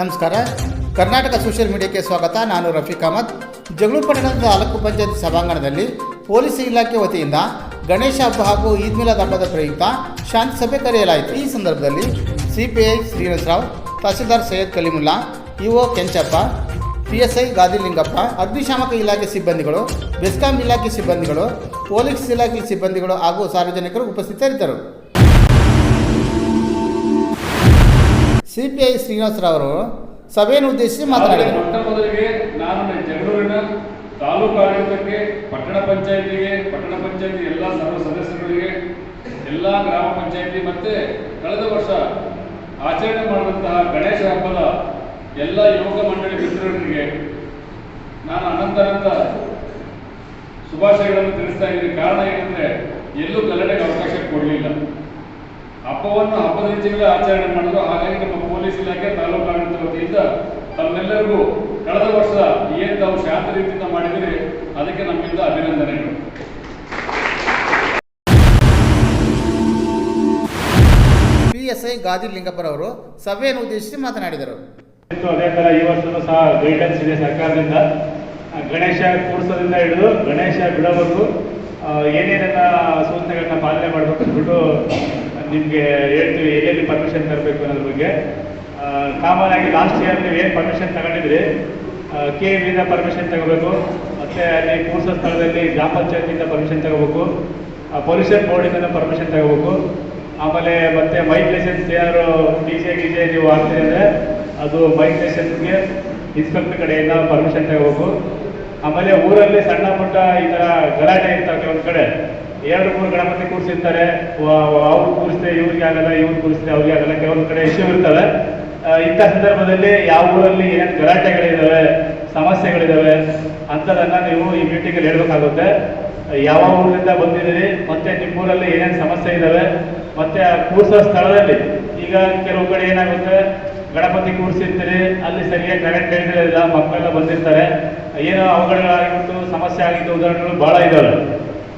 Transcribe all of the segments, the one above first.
ನಮಸ್ಕಾರ. ಕರ್ನಾಟಕ ಸೋಷಿಯಲ್ ಮೀಡಿಯಾಕ್ಕೆ ಸ್ವಾಗತ. ನಾನು ರಫೀಕ್ ಅಹಮದ್. ಜಗಳೂರು ಪಟ್ಟಣದ ತಾಲೂಕು ಪಂಚಾಯತ್ ಸಭಾಂಗಣದಲ್ಲಿ ಪೊಲೀಸ್ ಇಲಾಖೆ ವತಿಯಿಂದ ಗಣೇಶ ಹಬ್ಬ ಹಾಗೂ ಈದ್ ಮಿಲಾದ್ ಹಬ್ಬದ ಪ್ರಯುಕ್ತ ಶಾಂತಿ ಸಭೆ ಕರೆಯಲಾಯಿತು. ಈ ಸಂದರ್ಭದಲ್ಲಿ CPI Srinivasarao tahsildar Syed Kalimulla, EO Kenchappa, PSI Gadilingappa, ಅಗ್ನಿಶಾಮಕ ಇಲಾಖೆ ಸಿಬ್ಬಂದಿಗಳು, ಬೆಸ್ಕಾಂ ಇಲಾಖೆ ಸಿಬ್ಬಂದಿಗಳು, ಪೊಲೀಸ್ ಇಲಾಖೆ ಸಿಬ್ಬಂದಿಗಳು ಹಾಗೂ ಸಾರ್ವಜನಿಕರು ಉಪಸ್ಥಿತರಿದ್ದರು. ಸಿಪಿಐ ಶ್ರೀನಿವಾಸರಾವರು ಸಭೆಯನ್ನು ಉದ್ದೇಶಿಸಿ ಮಾತನಾಡಿದರು. ಮೊದಲಿಗೆ ನಾನು ತಾಲೂಕು ಆಡಳಿತಕ್ಕೆ, ಪಟ್ಟಣ ಪಂಚಾಯತಿಗೆ, ಪಟ್ಟಣ ಪಂಚಾಯತಿ ಎಲ್ಲ ಸರ್ವ ಸದಸ್ಯರುಗಳಿಗೆ, ಎಲ್ಲ ಗ್ರಾಮ ಪಂಚಾಯತಿ ಮತ್ತೆ ಕಳೆದ ವರ್ಷ ಆಚರಣೆ ಮಾಡಿದಂತಹ ಗಣೇಶ ಹಬ್ಬದ ಎಲ್ಲ ಯುವಕ ಮಂಡಳಿ ಮಿತ್ರರಿಗೆ ನಾನು ಅನಂತನಂತ ಶುಭಾಶಯಗಳನ್ನು ತಿಳಿಸ್ತಾ ಇದ್ದೀನಿ. ಕಾರಣ ಏನಂದ್ರೆ ಎಲ್ಲೂ ಗಲಾಟೆಗೆ ಅವಕಾಶ ಕೊಡಲಿಲ್ಲ. ಹಬ್ಬವನ್ನು ಹಬ್ಬದ ರೀತಿಯಲ್ಲಿ ಆಚರಣೆ ಮಾಡಿದ್ರು ಹಾಗಾಗಿ ಪೊಲೀಸ್ ಇಲಾಖೆ ತಾಲೂಕು ಆಡಳಿತ ವತಿಯಿಂದ ತಮ್ಮೆಲ್ಲರಿಗೂ ಕಳೆದ ವರ್ಷ ಏನು ತಾವು ಶಾಂತ ರೀತಿಯಿಂದ ಮಾಡಿದರೆ ಅದಕ್ಕೆ ನಮ್ಮಿಂದ ಅಭಿನಂದನೆಗಳು. ಪಿಎಸ್ಐ ಗಾದಿಲಿಂಗಪ್ಪರವರು ಸಭೆಯನ್ನು ಉದ್ದೇಶಿಸಿ ಮಾತನಾಡಿದರು. ಅದೇ ತರ ಈ ವರ್ಷನೂ ಸಹ ಗೈಡೆನ್ಸ್ ಇದೆ ಸರ್ಕಾರದಿಂದ. ಗಣೇಶ ಕೂಡಿಸೋದ್ರಿಂದ ಹಿಡಿದು ಗಣೇಶ ಬಿಡೋವರೆಗೂ ಏನೇನೆಲ್ಲ ಸೂಚನೆಗಳನ್ನ ಪಾಲನೆ ಮಾಡಬೇಕು ಅಂದ್ಬಿಟ್ಟು ನಿಮಗೆ ಹೇಳ್ತೀವಿ ಎಲ್ಲೆಲ್ಲಿ ಪರ್ಮಿಷನ್ ತರಬೇಕು ಅನ್ನೋದ್ರ ಬಗ್ಗೆ. ಕಾಮನ್ ಆಗಿ ಲಾಸ್ಟ್ ಇಯರ್ ನೀವು ಏನು ಪರ್ಮಿಷನ್ ತಗೊಂಡಿದ್ರಿ? ಕೆ ವಿಂದ ಪರ್ಮಿಷನ್ ತಗೋಬೇಕು, ಮತ್ತೆ ಅಲ್ಲಿ ಕೂರ್ಸ ಸ್ಥಳದಲ್ಲಿ ಗ್ರಾಮ ಪಂಚಾಯತಿಯಿಂದ ಪರ್ಮಿಷನ್ ತಗೋಬೇಕು ಪೊಲ್ಯೂಷನ್ ಬೋರ್ಡಿಂದ ಪರ್ಮಿಷನ್ ತಗೋಬೇಕು, ಆಮೇಲೆ ಮತ್ತೆ ಮೈಕ್ ಲೈಸೆನ್ಸ್ ಏನಾದ್ರು ಡಿ ಜೆ ಡಿ ಜೆ ನೀವು ಆಗ್ತೀರಿ ಅಂದರೆ ಅದು ಮೈಕ್ ಲೈಸೆನ್ಸ್ಗೆ ಇನ್ಸ್ಪೆಕ್ಟರ್ ಕಡೆಯಿಂದ ಪರ್ಮಿಷನ್ ತಗೋಬೇಕು. ಆಮೇಲೆ ಊರಲ್ಲಿ ಸಣ್ಣ ಪುಟ್ಟ ಈ ಥರ ಗಲಾಟೆ ಇರ್ತಾವೆ ಕೆಲವೊಂದು ಕಡೆ, ಎರಡು, ಮೂರು ಗಣಪತಿ ಕೂರಿಸಿರ್ತಾರೆ ಅವ್ರು ಕೂರಿಸಿದ್ರೆ ಇವ್ರಿಗೆ ಆಗಲ್ಲ, ಇವ್ರು ಕೂರಿಸಿದ್ರೆ ಅವ್ರಿಗೆ ಆಗಲ್ಲ, ಕೆಲವೊಂದು ಕಡೆ ಇಶ್ಯೂ ಇರ್ತವೆ. ಇಂಥ ಸಂದರ್ಭದಲ್ಲಿ ಯಾವ ಊರಲ್ಲಿ ಏನೇನು ಗಲಾಟೆಗಳಿದ್ದಾವೆ ಸಮಸ್ಯೆಗಳಿದ್ದಾವೆ ಅಂತದನ್ನ ನೀವು ಈ ಮೀಟಿಂಗಲ್ಲಿ ಹೇಳ್ಬೇಕಾಗುತ್ತೆ. ಯಾವ ಊರಿಂದ ಬಂದಿದ್ದೀರಿ, ಮತ್ತೆ ನಿಮ್ಮೂರಲ್ಲಿ ಏನೇನು ಸಮಸ್ಯೆ ಇದ್ದಾವೆ ಮತ್ತೆ ಆ ಕೂರಿಸೋ ಸ್ಥಳದಲ್ಲಿ ಈಗ ಕೆಲವು ಕಡೆ ಏನಾಗುತ್ತೆ, ಗಣಪತಿ ಕೂರಿಸಿರ್ತೀರಿ, ಅಲ್ಲಿ ಸರಿಯಾಗಿ ಕರೆಂಟ್ ಇರಲಿಲ್ಲ ಮಕ್ಕಳೆಲ್ಲ ಬಂದಿರ್ತಾರೆ, ಏನೋ ಅವಘಡಗಳಾಗಿಬಿಟ್ಟು ಸಮಸ್ಯೆ ಆಗಿದ್ದು ಉದಾಹರಣೆಗಳು ಭಾಳ ಇದ್ದಾವೆ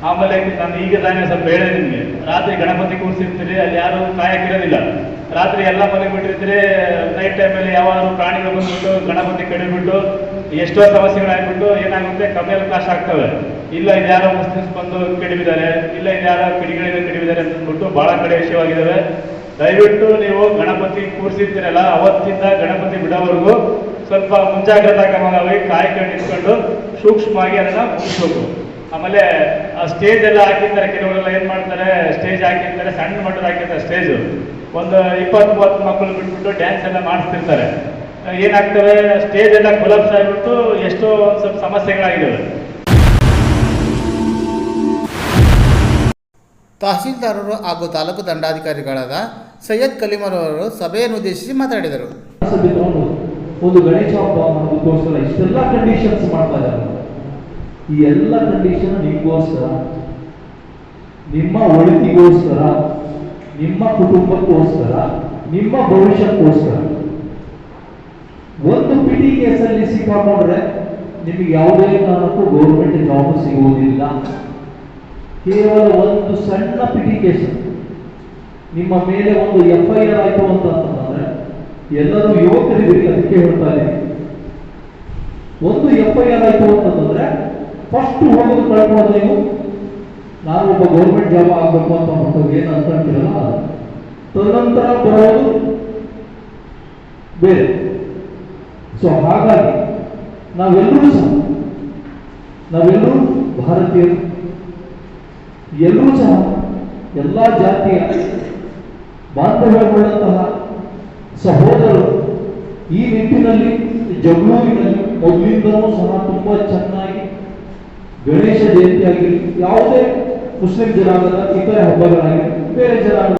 ಆಮೇಲೆ ನಾನು ಈಗ ತಾನೇ ಸ್ವಲ್ಪ ಹೇಳಿದೆ ನಿಮಗೆ, ರಾತ್ರಿ ಗಣಪತಿ ಕೂರಿಸಿರ್ತೀರಿ, ಅಲ್ಲಿ ಯಾರು ಕಾಯಕ್ಕಿರೋದಿಲ್ಲ ರಾತ್ರಿ ಎಲ್ಲ ಮನೆ ಬಿಟ್ಟಿರ್ತೀರಿ ನೈಟ್ ಟೈಮಲ್ಲಿ ಯಾವಾದ್ರು ಪ್ರಾಣಿಗಳು ಬಂದ್ಬಿಟ್ಟು ಗಣಪತಿ ಕಡಿಬಿಟ್ಟು ಎಷ್ಟೋ ಸಮಸ್ಯೆಗಳಾಗ್ಬಿಟ್ಟು ಏನಾಗುತ್ತೆ ಕಮ್ಮಿಯಲ್ಲಿ ಕಾಶ್ ಆಗ್ತವೆ. ಇಲ್ಲ ಇದ್ಯಾರೋ ಮುಸ್ಲಿಮ್ಸ್ ಬಂದು ಕಡಿಬಿದ್ದಾರೆ ಇಲ್ಲ ಇದ್ಯಾರೋ ಕಿಡಿಗಳಿಂದ ಕೆಡವಿದ್ದಾರೆ ಅಂತ ಅಂದ್ಬಿಟ್ಟು ಬಹಳ ಕಡೆ ವಿಷಯವಾಗಿದ್ದಾವೆ ದಯವಿಟ್ಟು ನೀವು ಗಣಪತಿ ಕೂರಿಸಿರ್ತೀರಲ್ಲ, ಅವತ್ತಿಂದ ಗಣಪತಿ ಬಿಡೋವರೆಗೂ ಸ್ವಲ್ಪ ಮುಂಜಾಗ್ರತಾ ಕ್ರಮವಾಗಿ ಕಾಯ್ಕೊಂಡು ಇಟ್ಕೊಂಡು ಸೂಕ್ಷ್ಮವಾಗಿ ಅದನ್ನ ಮುಗಿಸ್ಬೇಕು. ಆಮೇಲೆ ಆ ಸ್ಟೇಜ್ ಎಲ್ಲ ಹಾಕಿರ್ತಾರೆ, ಕೆಲವರೆಲ್ಲ ಏನ್ ಮಾಡ್ತಾರೆ ಸ್ಟೇಜ್ ಹಾಕಿರ್ತಾರೆ, ಸಣ್ಣ ಮಟ್ಟದ ಹಾಕಿರ್ತಾರೆ ಸ್ಟೇಜ್ ಒಂದು ಇಪ್ಪತ್ತು ಮೂವತ್ತು ಮಕ್ಕಳು ಬಿಟ್ಬಿಟ್ಟು ಡ್ಯಾನ್ಸ್ ಎಲ್ಲ ಮಾಡಿಸ್ತಿರ್ತಾರೆ. ಏನಾಗ್ತವೆ? ಸ್ಟೇಜ್ ಎಲ್ಲ ಕೊಲಾಪ್ಸ್ ಆಗಿಬಿಟ್ಟು ಎಷ್ಟೋ ಒಂದು ಸ್ವಲ್ಪ ಸಮಸ್ಯೆಗಳಾಗಿದ್ದಾವೆ ತಹಸೀಲ್ದಾರರು ಹಾಗೂ ತಾಲೂಕು ದಂಡಾಧಿಕಾರಿಗಳಾದ ಸೈಯದ್ ಕಲಿಮರವರು ಸಭೆಯನ್ನು ಉದ್ದೇಶಿಸಿ ಮಾತನಾಡಿದರು. ಒಂದು ಗಣೇಶ ಹಬ್ಬ ಮಾಡೋದಕ್ಕೋಸ್ಕರ ಇಷ್ಟೆಲ್ಲ ಕಂಡೀಷನ್ಸ್ ಮಾಡ್ತಾ ಇದ್ದಾರೆ. ಈ ಎಲ್ಲ ಕಂಡೀಷನ್ ನಿಮಗೋಸ್ಕರ ನಿಮ್ಮ ಒಳಿತಿಗೋಸ್ಕರ ನಿಮ್ಮ ಕುಟುಂಬಕ್ಕೋಸ್ಕರ, ನಿಮ್ಮ ಭವಿಷ್ಯಕ್ಕೋಸ್ಕರ. ಒಂದು ಪಿಟಿ ಕೇಸಲ್ಲಿ ಸಿಕ್ಕಾಕೊಂಡ್ರೆ ನಿಮಗೆ ಯಾವುದೇ ಕಾರಣಕ್ಕೂ ಗೌರ್ಮೆಂಟ್ ಜಾಬ್ ಸಿಗುವುದಿಲ್ಲ. ಕೇವಲ ಒಂದು ಸಣ್ಣ ಪಿಟಿ ಕೇಸ್. ನಿಮ್ಮ ಮೇಲೆ ಒಂದು ಎಫ್ ಐ ಆರ್ ಆಯಿತು ಅಂತ ಅಂತಂದ್ರೆ, ಎಲ್ಲರೂ ಯುವಕರಿದ್ದೀರಿ ಅದಕ್ಕೆ ಹೇಳ್ತಾ ಒಂದು ಎಫ್ ಐ ಆರ್ ಆಯಿತು ಅಂತಂದ್ರೆ ಫಸ್ಟ್ ಹೋಗೋದು ಕಳ್ಕೊಳ್ಳೋದು ನೀವು ನಾನು ಒಬ್ಬ ಗೌರ್ಮೆಂಟ್ ಜಾಬ್ ಆಗಬೇಕು ಅಂತ ಮಕ್ಕಳು ಏನು ಅನ್ಕೊಂತೀರಲ್ಲ ತದನಂತರ ಬರೋದು ಬೇರೆ. ಸೊ ಹಾಗಾಗಿ ನಾವೆಲ್ಲರೂ ಸಹ, ನಾವೆಲ್ಲರೂ ಭಾರತೀಯರು, ಎಲ್ಲರೂ ಸಹ ಎಲ್ಲ ಜಾತಿಯ ಬಾಂಧವ್ಯಗೊಳ್ಳಂತಹ ಸಹೋದರರು, ಈ ನಿಟ್ಟಿನಲ್ಲಿ ಜಗಳೂರಿನಲ್ಲಿ ಮೊದಲಿಂದಲೂ ಸಹ ತುಂಬಾ ಚೆನ್ನಾಗಿ ಗಣೇಶ ಜಯಂತಿ ಆಗಿರಲಿ, ಯಾವುದೇ उसने जनाजा इतने हब्बा बनाए मेरे जनाजा